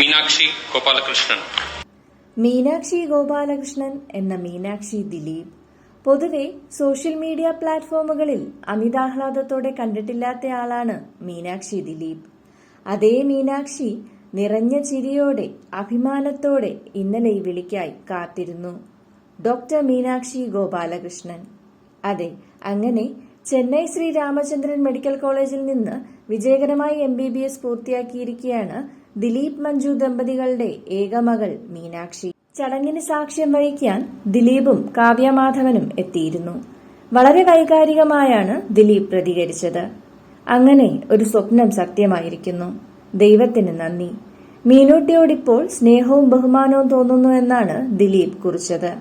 മീനാക്ഷി ഗോപാലകൃഷ്ണൻ. മീനാക്ഷി ഗോപാലകൃഷ്ണൻ എന്ന മീനാക്ഷി ദിലീപ്. പൊതുവെ social media പ്ലാറ്റ്ഫോമുകളിൽ അമിതാഹ്ലാദത്തോടെ കണ്ടിട്ടില്ലാത്തയാളാണ് മീനാക്ഷി ദിലീപ്. അതേ മീനാക്ഷി നിറഞ്ഞ ചിരിയോടെ അഭിമാനത്തോടെ ഇന്നലെ ഈ വിളിക്കായി കാത്തിരുന്നു. ഡോക്ടർ മീനാക്ഷി ഗോപാലകൃഷ്ണൻ. അതെ അങ്ങനെ ചെന്നൈ ശ്രീ രാമചന്ദ്രൻ മെഡിക്കൽ കോളേജിൽ നിന്ന് വിജയകരമായി എം ബി ബി എസ് പൂർത്തിയാക്കിയിരിക്കുകയാണ് ദിലീപ് മഞ്ജു ദമ്പതികളുടെ ഏകമകൾ മീനാക്ഷി. ചടങ്ങിന് സാക്ഷ്യം വഹിക്കാൻ ദിലീപും കാവ്യമാധവനും എത്തിയിരുന്നു. വളരെ വൈകാരികമായാണ് ദിലീപ് പ്രതികരിച്ചത്. അങ്ങനെ ഒരു സ്വപ്നം സത്യമായിരിക്കുന്നു. ദൈവത്തിന് നന്ദി. മീനൂട്ടിയോടിപ്പോൾ സ്നേഹവും ബഹുമാനവും തോന്നുന്നു എന്നാണ് ദിലീപ് കുറിച്ചത്.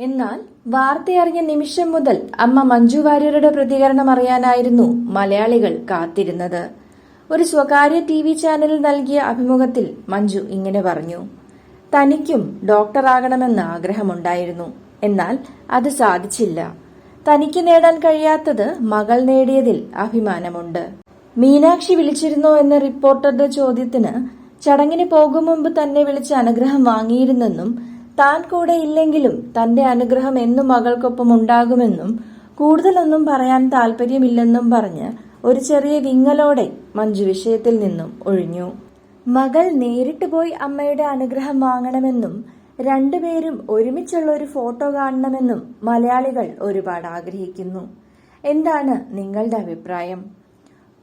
എന്നാൽ വാർത്തയറിഞ്ഞ നിമിഷം മുതൽ അമ്മ മഞ്ജു വാര്യരുടെ പ്രതികരണം അറിയാനായിരുന്നു മലയാളികൾ കാത്തിരുന്നത്. ഒരു സ്വകാര്യ ടി വി ചാനലിൽ നൽകിയ അഭിമുഖത്തിൽ മഞ്ജു ഇങ്ങനെ പറഞ്ഞു. തനിക്കും ഡോക്ടറാകണമെന്ന് ആഗ്രഹമുണ്ടായിരുന്നു. എന്നാൽ അത് സാധിച്ചില്ല. തനിക്ക് നേടാൻ കഴിയാത്തത് മകൾ നേടിയതിൽ അഭിമാനമുണ്ട്. മീനാക്ഷി വിളിച്ചിരുന്നോ എന്ന റിപ്പോർട്ടറുടെ ചോദ്യത്തിന് ചടങ്ങിന് പോകും മുമ്പ് തന്നെ വിളിച്ച് അനുഗ്രഹം വാങ്ങിയിരുന്നെന്നും താൻ കൂടെ ഇല്ലെങ്കിലും തന്റെ അനുഗ്രഹം എന്നും മകൾക്കൊപ്പം ഉണ്ടാകുമെന്നും കൂടുതലൊന്നും പറയാൻ താല്പര്യമില്ലെന്നും പറഞ്ഞ് ഒരു ചെറിയ വിങ്ങലോടെ മഞ്ജു വിഷയത്തിൽ നിന്നും ഒഴിഞ്ഞു. മകൾ നേരിട്ട് പോയി അമ്മയുടെ അനുഗ്രഹം വാങ്ങണമെന്നും രണ്ടുപേരും ഒരുമിച്ചുള്ള ഒരു ഫോട്ടോ കാണണമെന്നും മലയാളികൾ ഒരുപാട് ആഗ്രഹിക്കുന്നു. എന്താണ് നിങ്ങളുടെ അഭിപ്രായം?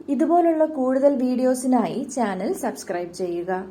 ഇതുപോലുള്ള കൂടുതൽ വീഡിയോസിനായി ചാനൽ സബ്സ്ക്രൈബ് ചെയ്യുക.